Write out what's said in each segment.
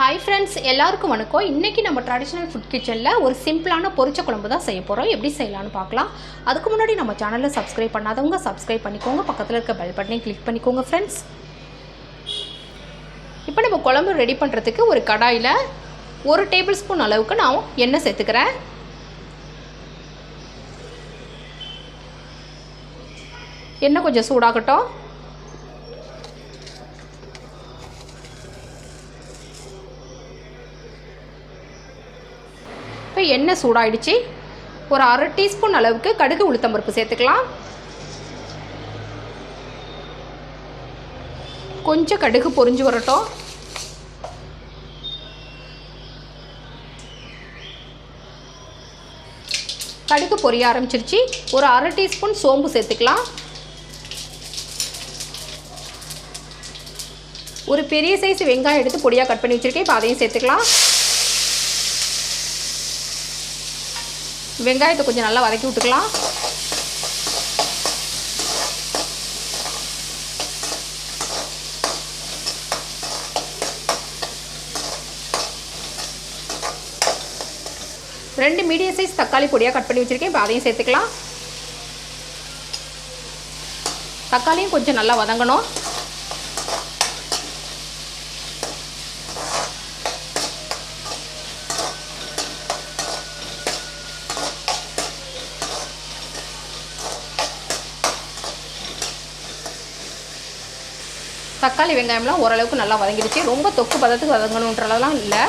Hi friends எல்லாருக்கும் வணக்கம். இன்றைக்கி நம்ம ட்ரெடிஷ்னல் ஃபுட் கிச்சனில் ஒரு சிம்பிளான பொரிச்ச குழம்பு தான் செய்ய போகிறோம் எப்படி செய்யலாம்னு பார்க்கலாம். அதுக்கு முன்னாடி நம்ம சேனலில் சப்ஸ்கிரைப் பண்ணாதவங்க சப்ஸ்கிரைப் பண்ணிக்கோங்க. பக்கத்தில் இருக்க பெல் பட்டனையும் கிளிக் பண்ணிக்கோங்க ஃப்ரெண்ட்ஸ் இப்போ நம்ம குழம்பு ரெடி பண்ணுறதுக்கு ஒரு கடாயில் ஒரு டேபிள் ஸ்பூன் அளவுக்கு நான் எண்ணெய் சேர்த்துக்கிறேன். எண்ணெய் கொஞ்சம் சூடாகட்டும். இப்போ எண்ணெய் சூடாயிடுச்சு. ஒரு அரை டீஸ்பூன் அளவுக்கு கடுகு உளுத்தம்பருப்பு சேர்த்துக்கலாம். கொஞ்சம் கடுகு பொரிஞ்சு வரட்டும். கடுகு பொரிய ஆரம்பிச்சிருச்சு. ஒரு அரை டீஸ்பூன் சோம்பு சேர்த்துக்கலாம். ஒரு பெரிய சைஸ் வெங்காயம் எடுத்து பொடியாக கட் பண்ணி வச்சுருக்கேன். இப்போ அதையும் சேர்த்துக்கலாம். வெங்காயத்தை கொஞ்சம் நல்லா வதக்கி விட்டுக்கலாம். ரெண்டு மீடியம் சைஸ் தக்காளி பொடியாக கட் பண்ணி வச்சுருக்கேன். இப்போ அதையும் சேர்த்துக்கலாம். தக்காளியும் கொஞ்சம் நல்லா வதங்கணும். தக்காளி வெங்காயம்லாம் ஓரளவுக்கு நல்லா வதங்கிடுச்சு. ரொம்ப தொக்கு பதத்துக்கு வதங்கணுன்றலாம் இல்லை.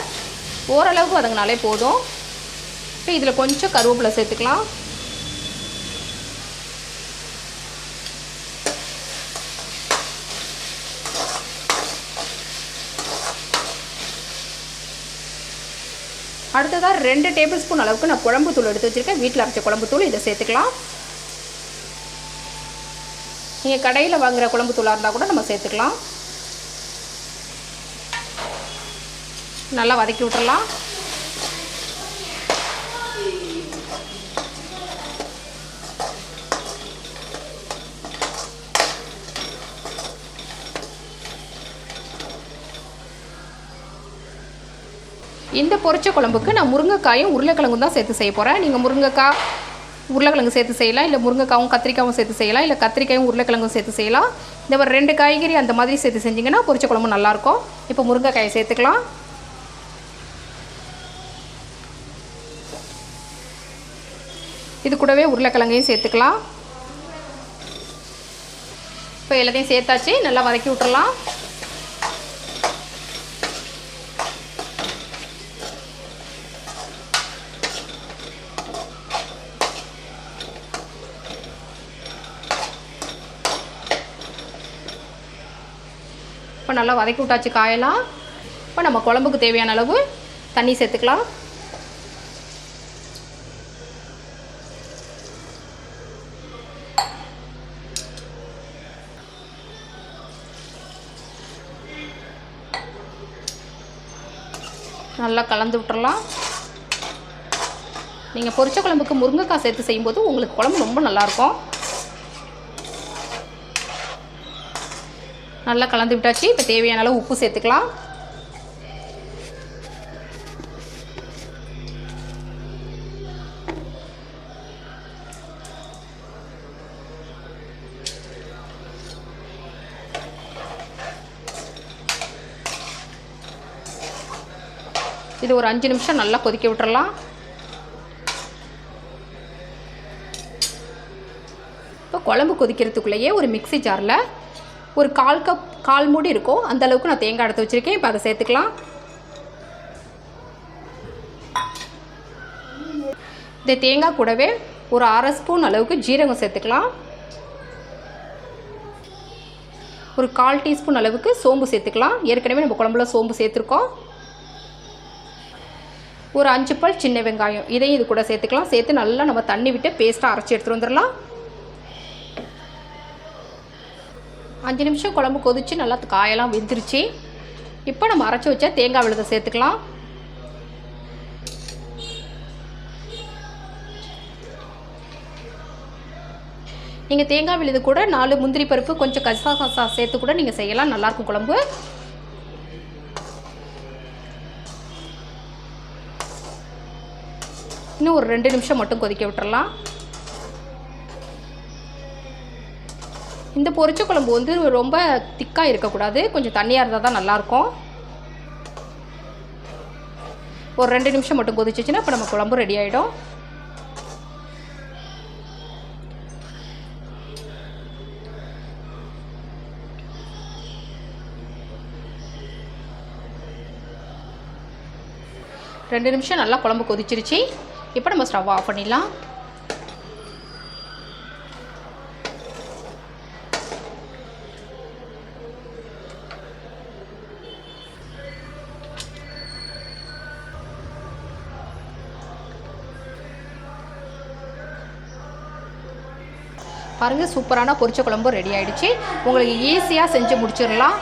ஓரளவுக்கு வதங்கினாலே போதும். இப்போ இதில் கொஞ்சம் கருவேப்பிலை சேர்த்துக்கலாம். அடுத்ததாக ரெண்டு டேபிள் ஸ்பூன் அளவுக்கு நான் குழம்பு தூள் எடுத்து வச்சுருக்கேன். வீட்டில் அரைச்ச குழம்பு தூள் இதை சேர்த்துக்கலாம். நீங்கள் கடையில் வாங்குகிற குழம்பு தூளாக இருந்தால் கூட நம்ம சேர்த்துக்கலாம். நல்லா வதக்கி விட்டுறலாம். இந்த பொரிச்ச குழம்புக்கு நான் முருங்கைக்காயும் உருளைக்கிழங்கும் தான் சேர்த்து செய்ய போகிறேன் நீங்கள் முருங்கைக்காய் உருளைக்கிழங்கு சேர்த்து செய்யலாம் இல்லை முருங்கைக்காவும் கத்திரிக்காயும் சேர்த்து செய்யலாம் இல்லை கத்திரிக்காயும் உருளைக்கிழங்கும் சேர்த்து செய்யலாம். இந்த மாதிரி ரெண்டு காய்கறி அந்த மாதிரி சேர்த்து செஞ்சிங்கன்னா பொரிச்ச குழம்பு நல்லாயிருக்கும். இப்போ முருங்கைக்காயை சேர்த்துக்கலாம். இது கூடவே உருளைக்கிழங்கையும் சேர்த்துக்கலாம். இப்போ எல்லாத்தையும் சேர்த்தாச்சு நல்லா வதக்கி விட்டுறலாம் இப்போ நல்லா வதக்கி விட்டாச்சு காயெல்லாம். இப்போ நம்ம குழம்புக்கு தேவையான அளவு தண்ணி சேர்த்துக்கலாம். நல்லா கலந்து விட்டுறலாம். நீங்கள் பொரிச்ச குழம்புக்கு முருங்கைக்காய் சேர்த்து செய்யும்போது உங்களுக்கு குழம்பு ரொம்ப நல்லாயிருக்கும் நல்லா கலந்து விட்டாச்சு. இப்போ தேவையான அளவு உப்பு சேர்த்துக்கலாம். இது ஒரு அஞ்சு நிமிஷம் நல்லா கொதிக்க விட்டுறலாம். இப்போ குழம்பு கொதிக்கிறதுக்குள்ளேயே ஒரு மிக்சி ஜாரில் ஒரு கால் கப் கால் மூடி இருக்கும் அந்த அளவுக்கு நான் தேங்காய் எடுத்து வச்சுருக்கேன். இப்போ அதை சேர்த்துக்கலாம். இந்த தேங்காய் கூடவே ஒரு அரை ஸ்பூன் அளவுக்கு ஜீரகம் சேர்த்துக்கலாம். ஒரு கால் டீஸ்பூன் அளவுக்கு சோம்பு சேர்த்துக்கலாம். ஏற்கனவே நம்ம குழம்புல சோம்பு சேர்த்துருக்கோம். ஒரு அஞ்சு பல் சின்ன வெங்காயம் இதையும் இது கூட சேர்த்துக்கலாம். சேர்த்து நல்லா நம்ம தண்ணி விட்டு பேஸ்ட்டாக அரைச்சி எடுத்துகிட்டு வந்துடலாம். அஞ்சு நிமிஷம் குழம்பு கொதித்து நல்லா காயெல்லாம் வெந்துருச்சு. இப்போ நம்ம அரைச்சி வச்சா தேங்காய் விழுதை சேர்த்துக்கலாம். நீங்கள் தேங்காய் விழுது கூட நாலு முந்திரி பருப்பு கொஞ்சம் கசா கசா சேர்த்து கூட நீங்கள் செய்யலாம். நல்லாயிருக்கும் குழம்பு. இன்னும் ஒரு ரெண்டு நிமிஷம் மட்டும் கொதிக்க விட்டுறலாம். இந்த பொரிச்ச குழம்பு வந்து ரொம்ப திக்காக இருக்கக்கூடாது. கொஞ்சம் தண்ணியாக இருந்தால் தான் நல்லாயிருக்கும். ஒரு ரெண்டு நிமிஷம் மட்டும் கொதிச்சிச்சுன்னா இப்போ நம்ம குழம்பு ரெடி ஆகிடும் ரெண்டு நிமிஷம் நல்லா குழம்பு கொதிச்சிருச்சு. இப்போ நம்ம ஸ்டவ் ஆஃப் பண்ணிடலாம். பாருங்கள் சூப்பரான பொரிச்ச குழம்பு ரெடி ஆகிடுச்சு உங்களுக்கு ஈஸியாக செஞ்சு முடிச்சிடலாம்.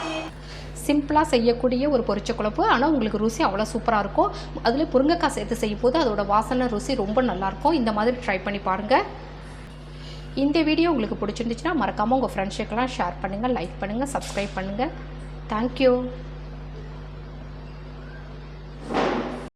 சிம்பிளாக செய்யக்கூடிய ஒரு பொரிச்ச குழம்பு. ஆனால் உங்களுக்கு ருசி அவ்வளோ சூப்பராக இருக்கும். அதில் முருங்கைக்காய் சேர்த்து செய்யும் போது அதோட வாசனை ருசி ரொம்ப நல்லாயிருக்கும். இந்த மாதிரி ட்ரை பண்ணி பாருங்கள் இந்த வீடியோ உங்களுக்கு பிடிச்சிருந்துச்சுன்னா மறக்காமல் உங்கள் ஃப்ரெண்ட்ஸுக்கெல்லாம் ஷேர் பண்ணுங்கள் லைக் பண்ணுங்கள் சப்ஸ்கிரைப் பண்ணுங்கள் தேங்க்யூ